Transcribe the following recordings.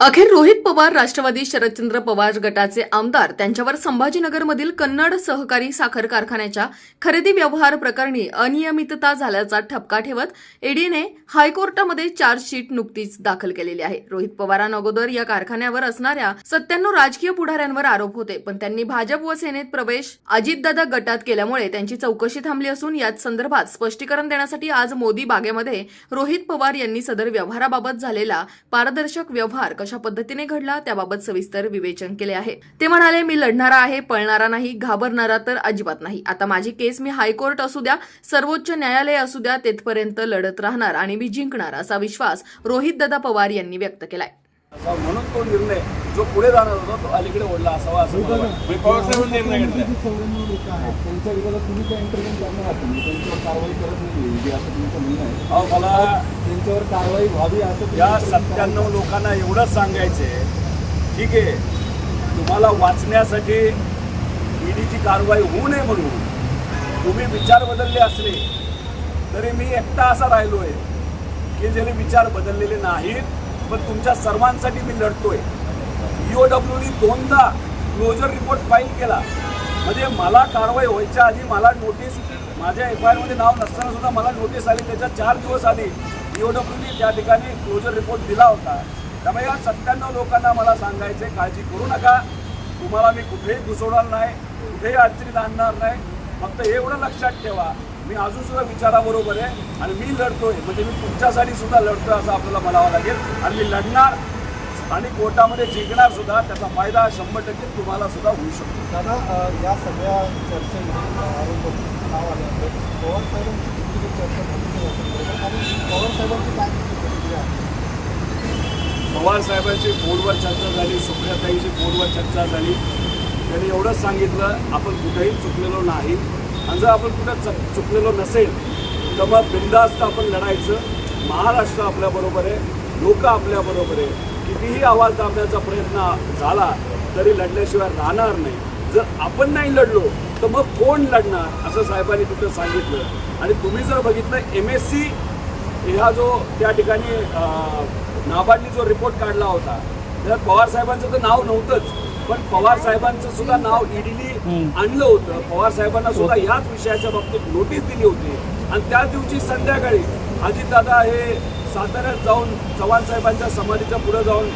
अखेर रोहित पवार राष्ट्रवादी शरदचंद्र पवार गटाचे आमदार त्यांच्यावर संभाजीनगरमधील कन्नड सहकारी साखर कारखान्याच्या खरेदी व्यवहार प्रकरणी अनियमितता झाल्याचा ठपका ठेवत ईडीने हायकोर्टामध्ये चार्जशीट नुकतीच दाखल केलेली आहे. रोहित पवारांअगोदर या कारखान्यावर असणाऱ्या सत्त्याण्णव राजकीय पुढाऱ्यांवर आरोप होते पण त्यांनी भाजप व सेनेत प्रवेश अजितदादा गटात केल्यामुळे त्यांची चौकशी थांबली असून याच संदर्भात स्पष्टीकरण देण्यासाठी आज मोदी बागेमध्ये रोहित पवार यांनी सदर व्यवहाराबाबत झालेला पारदर्शक व्यवहार कशा पद्धतीने घडला त्याबाबत सविस्तर विवेचन केले आहे. ते म्हणाले मी लढणारा आहे पळणारा नाही घाबरणारा तर अजिबात नाही. आता माझी केस मी हायकोर्ट असू द्या सर्वोच्च न्यायालय असू द्या तेथपर्यंत लढत राहणार आणि मी जिंकणार असा विश्वास रोहित दादा पवार यांनी व्यक्त केलाय. असा म्हणून तो निर्णय जो पुढे जाणार होता तो अलीकडे ओढला असावा असं मला वाटतं. म्हणजे पवारसाहेबांनी निर्णय घेतला. जी चौऱ्याण्णव लोक आहेत त्यांच्या विरोधात तुम्ही काय इंटरव्ह्यू करणार आहात? तुम्ही त्यांच्यावर कारवाई करत नाही जे असं तुमचं म्हणणं आहे. अहो मला त्यांच्यावर कारवाई व्हावी असं या सत्त्याण्णव लोकांना एवढंच सांगायचंय. ठीक आहे. तुम्हाला वाचण्यासाठी ईडीची कारवाई होऊ नये म्हणून. तुम्ही विचार बदलले असले तरी मी एकटा असा राहिलो आहे की ज्याने विचार बदललेले नाहीत. पण तुमच्या सर्वांसाठी मी लढतोय. ईओडब्ल्यूनी दोनदा क्लोजर रिपोर्ट फाईल केला. म्हणजे मला कारवाई व्हायच्या आधी मला नोटीस माझ्या एफ आय आरमध्ये नाव नसताना सुद्धा मला नोटीस आली. त्याच्या चार दिवस आधी ईओडब्ल्यूनी त्या ठिकाणी क्लोजर रिपोर्ट दिला होता. त्यामुळे या सत्त्याण्णव लोकांना मला सांगायचे काळजी करू नका. तुम्हाला मी कुठेही घुसवणार नाही कुठेही अडचणीत आणणार नाही. फक्त एवढं लक्षात ठेवा. मी अजून सुद्धा विचाराबरोबर आहे आणि मी लढतोय. म्हणजे मी तुमच्यासाठी सुद्धा लढतोय असं आपल्याला म्हणावं लागेल. आणि मी लढणार आणि कोर्टामध्ये जिंकणार सुद्धा त्याचा फायदा शंभर टक्के तुम्हाला सुद्धा होऊ शकतो. दादा या सगळ्या चर्चेमध्ये आरोपाचं नाव आल्यानंतर पवार साहेबांची किती चर्चा झाली ते वाचन बरोबर आणि पवार साहेबांची काय प्रतिक्रिया आहे? पवार साहेबांची फोनवर चर्चा झाली सुप्रियाताईची फोनवर चर्चा झाली. त्यांनी एवढंच सांगितलं आपण कुठेही चुकलेलो नाही. आणि जर आपण कुठं च चुकलेलो नसेल तर मग बिंदास्त आपण लढायचं. महाराष्ट्र आपल्याबरोबर आहे लोक आपल्याबरोबर आहे. कितीही आवाज दाबण्याचा प्रयत्न झाला तरी लढल्याशिवाय राहणार नाही. जर आपण नाही लढलो तर मग कोण लढणार असं साहेबांनी तिथं सांगितलं. आणि तुम्ही जर बघितलं एम एस सी ह्या जो त्या ठिकाणी नाबार्डनी जो रिपोर्ट काढला होता त्यात पवार साहेबांचं तर नाव नव्हतंच. पण पवार साहेबांचं सुद्धा नाव ईडीने आणलं होतं. पवार साहेबांना सुद्धा याच विषयाच्या बाबतीत नोटीस दिली होती. आणि त्याच दिवशी संध्याकाळी अजितदादा हे साताऱ्यात जाऊन चव्हाण साहेबांच्या समाधीच्या पुढे जाऊन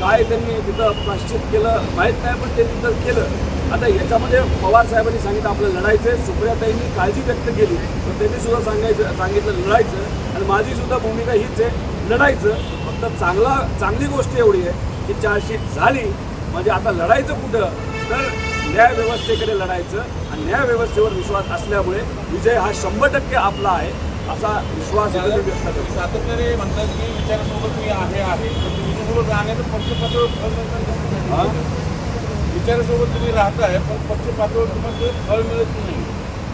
काय त्यांनी तिथं प्राश्चित केलं माहीत नाही पण ते तिथं केलं. आता याच्यामध्ये पवार साहेबांनी सांगितलं आपलं लढायचं आहे. सुप्रियाताईंनी काळजी व्यक्त केली पण त्यांनी सुद्धा सांगायचं सांगितलं लढायचं आणि माझी सुद्धा भूमिका हीच आहे लढायचं फक्त चांगला चांगली गोष्ट एवढी आहे की चार्जशीट झाली म्हणजे आता लढायचं कुठं? तर न्याय व्यवस्थेकडे लढायचं आणि न्याय व्यवस्थेवर विश्वास असल्यामुळे विजय हा शंभर टक्के आपला आहे असा विश्वास व्यक्त करतो. सातत्याने म्हणतात की विचारासोबत मी आहे आहे. तुम्ही राहण्याचं पक्ष पातळीवर हा? विचारासोबत तुम्ही राहताय पण पक्ष पातळीवर तुम्हाला फळ मिळत नाही.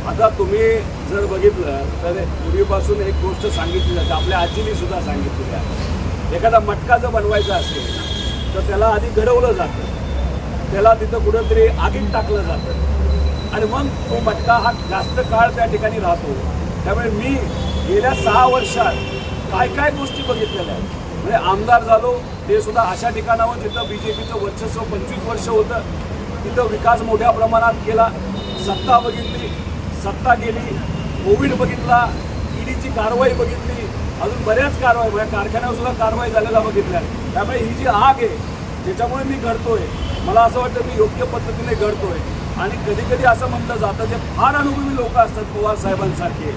आता तुम्ही जर बघितलं तर पूर्वीपासून एक गोष्ट सांगितली जाते आपल्या आजीने सुद्धा सांगितलेली आहे. एखादा मटका जर बनवायचा असेल तर त्याला आधी घडवलं जातं. त्याला तिथं कुठंतरी आगीत टाकलं जातं. आणि मग तो मटका हा जास्त काळ त्या ठिकाणी राहतो. त्यामुळे मी गेल्या सहा वर्षात काय काय गोष्टी बघितलेल्या आहेत. म्हणजे आमदार झालो ते सुद्धा अशा ठिकाणावर जिथं बी जे पीचं वर्चस्व पंचवीस वर्ष होतं तिथं विकास मोठ्या प्रमाणात केला. सत्ता बघितली सत्ता गेली कोविड बघितला ईडीची कारवाई बघितली अजून बऱ्याच कारवाई म्हणजे कारखान्यावर सुद्धा कारवाई झालेला बघितल्या त्यामुळे ही जी आग आहे ज्याच्यामुळे मी घडतोय मला असं वाटतं मी योग्य पद्धतीने घडतोय. आणि कधी कधी असं म्हटलं जातं जे फार अनुभवी लोक असतात पवार साहेबांसारखे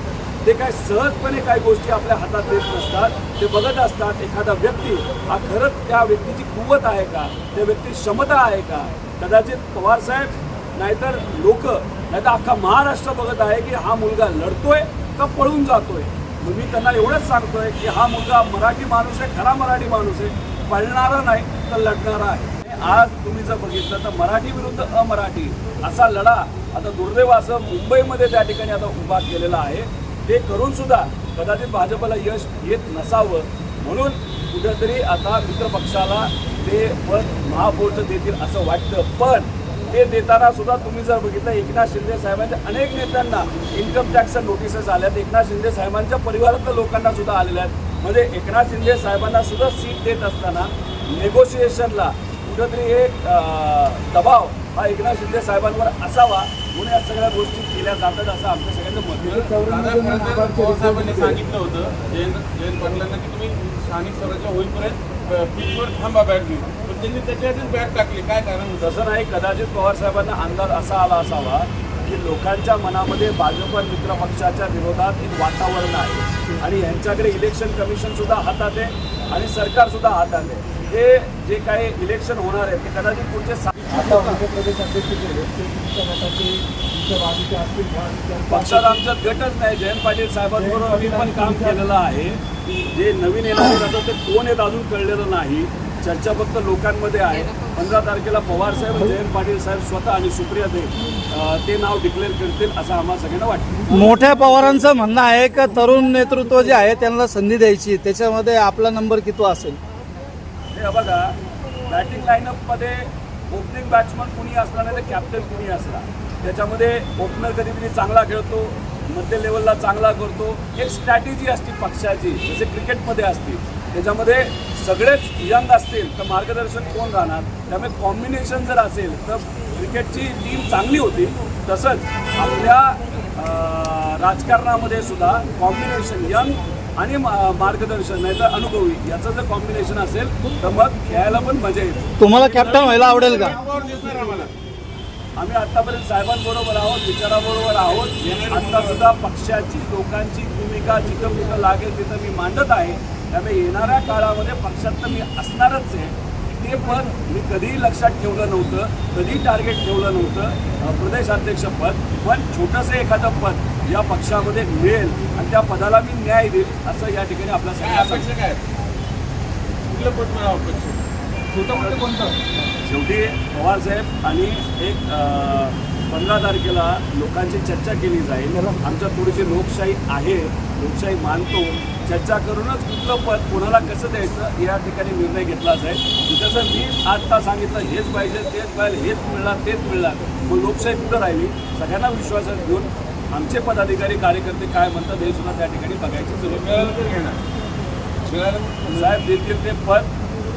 ते काय सहजपणे काही गोष्टी आपल्या हातात देत नसतात. ते बघत असतात एखादा व्यक्ती हा खरंच त्या व्यक्तीची कुवत आहे का? त्या व्यक्तीची क्षमता आहे का? कदाचित पवार साहेब नाहीतर लोक नाहीतर अख्खा महाराष्ट्र बघत आहे की हा मुलगा लढतोय का पळून जातोय? मग मी त्यांना एवढंच सांगतोय की हा मुलगा मराठी माणूस आहे खरा मराठी माणूस आहे पळणारा नाही तर लढणारा आहे. आज तुम्ही जर बघितलं तर मराठी विरुद्ध अमराठी असा लढा आता दुर्दैव असं मुंबईमध्ये त्या ठिकाणी आता उभा केलेला आहे. ते करून सुद्धा कदाचित भाजपला यश येत नसावं. म्हणून कुठेतरी आता मित्रपक्षाला ते पद महापौरचं देतील असं वाटतं. पण ते देताना सुद्धा तुम्ही जर बघितलं एकनाथ शिंदे साहेबांच्या अनेक नेत्यांना इन्कम टॅक्सच्या नोटिसेस आल्यात. एकनाथ शिंदे साहेबांच्या परिवारातल्या लोकांना सुद्धा आलेल्या आहेत. म्हणजे एकनाथ शिंदे साहेबांना सुद्धा सीट देत असताना नेगोशिएशनला कुठंतरी एक दबाव हा एकनाथ शिंदे साहेबांवर असावा म्हणून या सगळ्या गोष्टी केल्या जातात असं आमच्या सगळ्यांचं मत सांगितलं होतं जयंत जयंत पाटलांना की तुम्ही स्थानिक स्वराज्य होईपर्यंत पिचवर थांबा बॅट घेऊन पण त्यांनी त्याच्यातच बॅट टाकली. काय कारण तसं नाही कदाचित पवार साहेबांना अंदाज असा आला असावा की लोकांच्या मनामध्ये भाजप मित्र पक्षाच्या विरोधात एक वातावरण आहे. आणि यांच्याकडे इलेक्शन कमिशन सुद्धा हातात आहे आणि सरकार सुद्धा हातात आहे. हे जे काही इलेक्शन होणार आहे ते कदाचित पुढचे सा- आता मध्य प्रदेश अध्यक्ष केले ते तुमच्या गटाचे तुमच्या बाजूचे असतील का? त्यांच्या- पक्षात आमच्यात गटच नाही. जयंत पाटील साहेबांबरोबर आम्ही पण काम केलेलं आहे. जे नवीन येणारे ते कोण आहेत अजून कळलेलं नाही. चर्चा फक्त लोकांमध्ये आहे. पंधरा तारखेला पवार साहेब आणि जयंत पाटील साहेब स्वतः आणि सुप्रिया देव अं, ते नाव डिक्लेअर करतील असं आम्हाला सगळ्यांना वाटतं. मोठ्या पवारांचं म्हणणं आहे का तरुण नेतृत्व जे आहे त्यांना संधी द्यायची त्याच्यामध्ये आपला नंबर किती असेल? हे बघा बॅटिंग लाईनअपमध्ये ओपनिंग बॅट्समन कुणी असला नाही तर कॅप्टन कुणी असला त्याच्यामध्ये ओपनर कधी कधी चांगला खेळतो मध्य लेवलला चांगला करतो. एक स्ट्रॅटेजी असते पक्षाची जसे क्रिकेटमध्ये असते. त्याच्यामध्ये सगळेच यंग असतील तर मार्गदर्शन कोण राहणार? त्यामुळे कॉम्बिनेशन जर असेल तर क्रिकेटची टीम चांगली होती. तसंच आपल्या राजकारणामध्ये सुद्धा कॉम्बिनेशन यंग आणि मा- मार्गदर्शन नाही तर अनुभवी याचं जर कॉम्बिनेशन असेल तर मग खेळायला पण मजा येते तुम्हाला कॅप्टन व्हायला आवडेल का? आम्ही आतापर्यंत साहेबांबरोबर आहोत विचाराबरोबर आहोत. आता सुद्धा पक्षाची लोकांची भूमिका जिथं कुठं लागेल तिथं मी मांडत आहे. त्यामुळे येणाऱ्या काळामध्ये पक्षात तर मी असणारच आहे. ते पद मी कधीही लक्षात ठेवलं नव्हतं कधीही टार्गेट ठेवलं नव्हतं प्रदेशाध्यक्षपद पण छोटंसं एखादं पद या पक्षामध्ये मिळेल आणि त्या पदाला मी न्याय देईल असं या ठिकाणी आपल्या सगळ्यांना अपेक्षा काय? कुठलं पद मिळावं अपेक्षा? छोटं मोठं कोणतं? शेवटी पवारसाहेब आणि एक पंधरा तारखेला लोकांची चर्चा केली जाईल. आमच्या थोडीशी लोकशाही आहे लोकशाही मानतो. चर्चा करूनच कुठलं पद कोणाला कसं द्यायचं या ठिकाणी निर्णय घेतला जाईल. जसं मी आत्ता सांगितलं हेच पाहिजे तेच पाहिजे हेच मिळणार तेच मिळणार. मग लोकशाही कुठं राहिली? सगळ्यांना विश्वासात घेऊन आमचे पदाधिकारी कार्यकर्ते काय म्हणतात हे सुद्धा त्या ठिकाणी बघायची. जरूर मिळालं घेणार. साहेब देतील ते पद.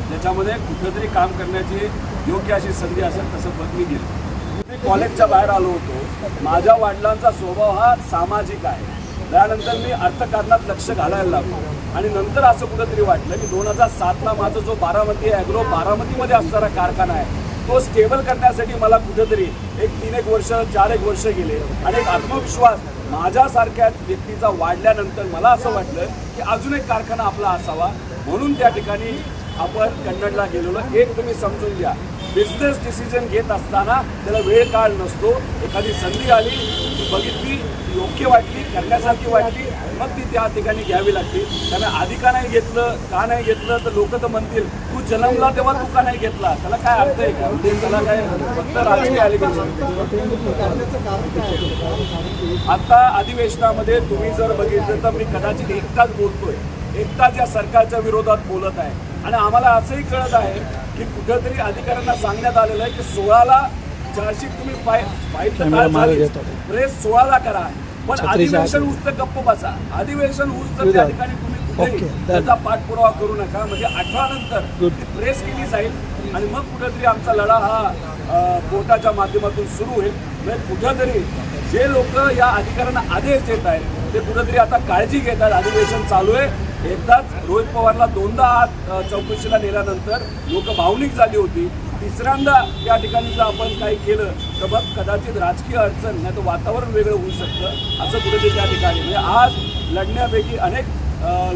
ज्याच्यामध्ये कुठंतरी काम करण्याची योग्य अशी संधी असेल तसं पद मी घेईल. मी कॉलेजच्या बाहेर आलो होतो. माझ्या वडिलांचा स्वभाव हा सामाजिक आहे. त्यानंतर मी अर्थकारणात लक्ष घालायला लागलो. आणि नंतर असं कुठंतरी वाटलं की दोन हजार सातला माझा जो बारामती ॲग्रो बारामतीमध्ये असणारा कारखाना आहे तो स्टेबल करण्यासाठी मला कुठेतरी एक तीन एक वर्ष चार एक वर्ष गेले. आणि एक आत्मविश्वास माझ्यासारख्या व्यक्तीचा वाढल्यानंतर मला असं वाटलं की अजून एक कारखाना आपला असावा. म्हणून त्या ठिकाणी आपण कन्नडला गेलेलो. एक तुम्ही समजून घ्या. बिझनेस डिसिजन घेत असताना त्याला वेळ काळ नसतो. एखादी संधी आली ती बघितली ती योग्य वाटली करण्यासारखी वाटली मग ती त्या ठिकाणी घ्यावी लागते. त्यामुळे आधी का नाही घेतलं का नाही घेतलं तर लोक तर म्हणतील तू जन्मला तेव्हा तू का नाही घेतला? त्याला काय अर्थ आहे? का त्याला काय फक्त राजकीय आले आता अधिवेशनामध्ये तुम्ही जर बघितलं तर मी कदाचित एकटाच बोलतोय. एकटाच या सरकारच्या विरोधात बोलत आहे. आणि आम्हाला असंही कळत आहे की कुठंतरी अधिकाऱ्यांना सांगण्यात आलेलं आहे की सोळाला चार्जशीट तुम्ही फाय फाईल. प्रेस सोळाला करा. पण अधिवेशन. उस्त गप्प बसा. अधिवेशन उस्त त्या ठिकाणी तुम्ही done. त्याचा पाठपुरावा करू नका. म्हणजे अठरा नंतर प्रेस केली जाईल आणि मग कुठेतरी आमचा लढा हा कोर्टाच्या माध्यमातून सुरू होईल. म्हणजे कुठंतरी जे लोक या अधिकाऱ्यांना आदेश देत आहेत ते कुठंतरी आता काळजी घेत आहेत. अधिवेशन चालू आहे. एकदाच रोहित पवारला दोनदा आत चौकशीला नेल्यानंतर लोक भावनिक झाली होती. तिसऱ्यांदा या ठिकाणी जर आपण काही केलं तर मग कदाचित राजकीय अडचण नाही तर वातावरण वेगळं होऊ शकतं असं कुठेतरी त्या ठिकाणी. म्हणजे आज लढण्यापैकी अनेक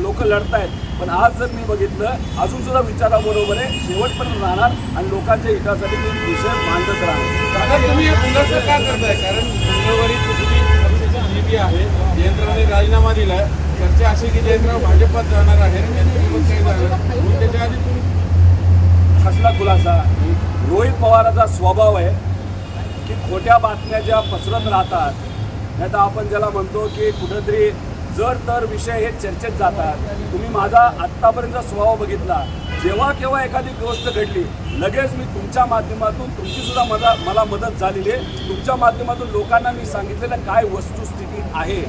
लोक लढतायत पण आज जर मी बघितलं अजून सुद्धा विचाराबरोबर आहे शेवटपर्यंत राहणार आणि लोकांच्या हितासाठी मी विषय मांडत राहणार. तुम्ही हे का करताय कारण मंगळवारी तुमची पक्षाची जी आहे जयंतरावने राजीनामा दिलाय. चर्चा अशी की जयंतराव भाजपात जाणार आहे त्याच्या आधी कसला खुलासा? रोहित पवाराचा स्वभाव आहे की खोट्या बातम्या ज्या पसरत राहतात नाही तर आपण ज्याला म्हणतो की कुठंतरी जर तर विषय हे चर्चेत जातात. तुम्ही माझा आत्तापर्यंत स्वभाव बघितला. जेव्हा केव्हा एखादी गोष्ट घडली लगेच मी तुमच्या माध्यमातून तुमची सुद्धा मला मला मदत झालेली आहे. तुमच्या माध्यमातून लोकांना मी सांगितलेलं काय वस्तुस्थिती आहे?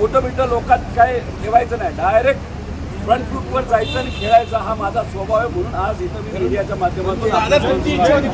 खोटं बिटं लोकात काय ठेवायचं नाही. डायरेक्ट फ्रंट फूटवर जायचं आणि खेळायचं हा माझा स्वभाव आहे म्हणून आज इथं मी मीडियाच्या माध्यमातून दादा तुमची इच्छा होती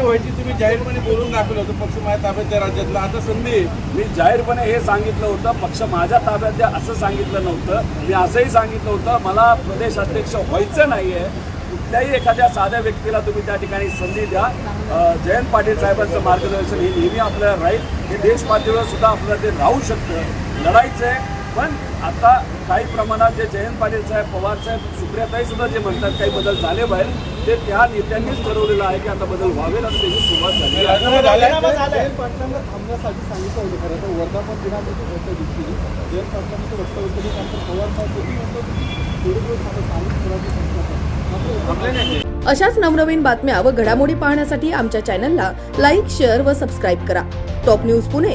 व्हायची तुम्ही जाहीरपणे बोलून दाखवलं होतं पक्ष माझ्या ताब्यात राज्यातला. आता संधी आहे. मी जाहीरपणे हे सांगितलं होतं पक्ष माझ्या ताब्यात द्या असं सांगितलं नव्हतं. मी असंही सांगितलं होतं मला प्रदेश अध्यक्ष व्हायचं नाहीये. कुठल्याही एखाद्या साध्या व्यक्तीला तुम्ही त्या ठिकाणी संधी द्या. अं, जयंत पाटील साहेबांचं मार्गदर्शन हे नेहमी आपल्याला राहील. हे देश पातळीवर सुद्धा आपल्याला ते राहू शकतं. लढायचं आहे पण आता काही प्रमाणात जे जयंत पाटील साहेब पवार साहेब सुप्रियाताई सुद्धा जे म्हणतात काही बदल झाले पाहिजे ते त्या नेत्यांनीच ठरवलेलं आहे की आता बदल व्हावेल आणि त्याची सुरुवात झाली जयंत पाटलांना थांबण्यासाठी सांगितलं होतं खरं तर. वर्धापन दिनामध्ये जयंत पाटलांनी ते त्यानंतर पवार साहेब थोडे दिवस अशाच नवनवीन बातम्या व घडामोडी पाहण्यासाठी आमच्या चॅनलला लाईक शेअर व सबस्क्राईब करा. Top news Pune.